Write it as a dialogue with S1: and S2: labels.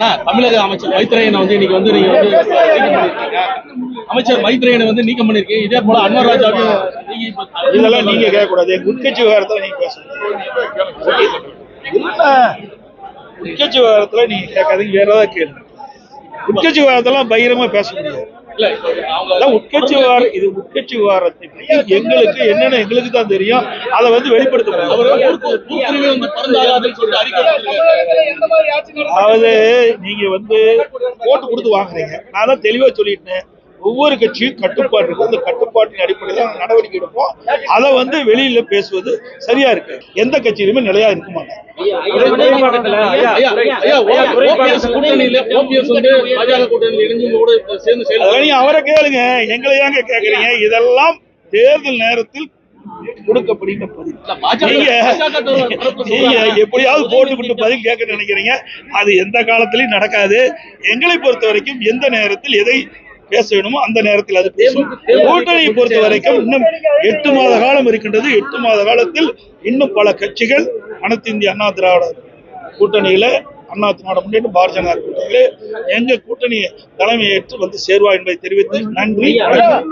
S1: தமிழக அமைச்சர் மைத்ரேயனை வந்து இன்னைக்கு வந்து நீங்க வந்து பண்ணிருக்கீங்க. அமைச்சர் மைத்ரேயனை வந்து நீக்கம் பண்ணிருக்கீங்க. இதே போல அன்வர் ராஜாவையும்
S2: இதெல்லாம் நீங்க கேட்கக்கூடாது. உட்கட்சி விவகாரத்துல நீங்க பேசணும். உட்கட்சி விவகாரத்துல நீங்க கேட்காதீங்க. வேற ஏதாவது கேளுங்க. உட்கட்சி விவகாரத்தெல்லாம் பகிரமா பேச முடியாது. உட்கட்சி விவகாரம் இது உட்கட்சி விவகாரத்தை எங்களுக்கு என்னன்னு எங்களுக்கு தான் தெரியும் அதை வந்து வெளிப்படுத்த. அதாவது நீங்க வந்து ஓட்டு கொடுத்து வாங்குறீங்க. நான் தான் தெளிவா சொல்லிட்டேன். ஒவ்வொரு கட்சியும் கட்டுப்பாடு இருக்கு அந்த கட்டுப்பாட்டின் அடிப்படையில் நடவடிக்கை எடுப்போம் அதை வந்து வெளியில பேசுவது சரியா இருக்கு எந்த கட்சியிலுமே நிலையா இருக்க மாட்டாங்க அவரை கேளுங்க எங்களை ஏங்க கேக்குறீங்க இதெல்லாம் தேர்தல் நேரத்தில் கொடுக்கப்படுகிற பதில்
S1: இல்ல, பாஜக
S2: நீங்க
S1: பாஜக தரப்பு
S2: நீங்க
S1: சொல்றாங்க.
S2: எப்படியாவது போட்டுக்கிட்டு பதில் கேட்க நினைக்கிறீங்க அது எந்த காலத்திலயும் நடக்காது எங்களை பொறுத்த வரைக்கும் எந்த நேரத்தில் எதை பேச வேணுமோ அந்த நேரத்தில் அது பேசும். கூட்டணியை பொறுத்த வரைக்கும் இன்னும் எட்டு மாத காலம் இருக்கின்றது. எட்டு மாத காலத்தில் இன்னும் பல கட்சிகள் அனைத்து இந்திய அண்ணா திராவிட கூட்டணியில அண்ணா திராவிட முன்னேற்ற பாரதிய ஜனதா கூட்டணியில எங்க கூட்டணி தலைமையேற்று வந்து சேருவா என்பதை தெரிவித்து நன்றி.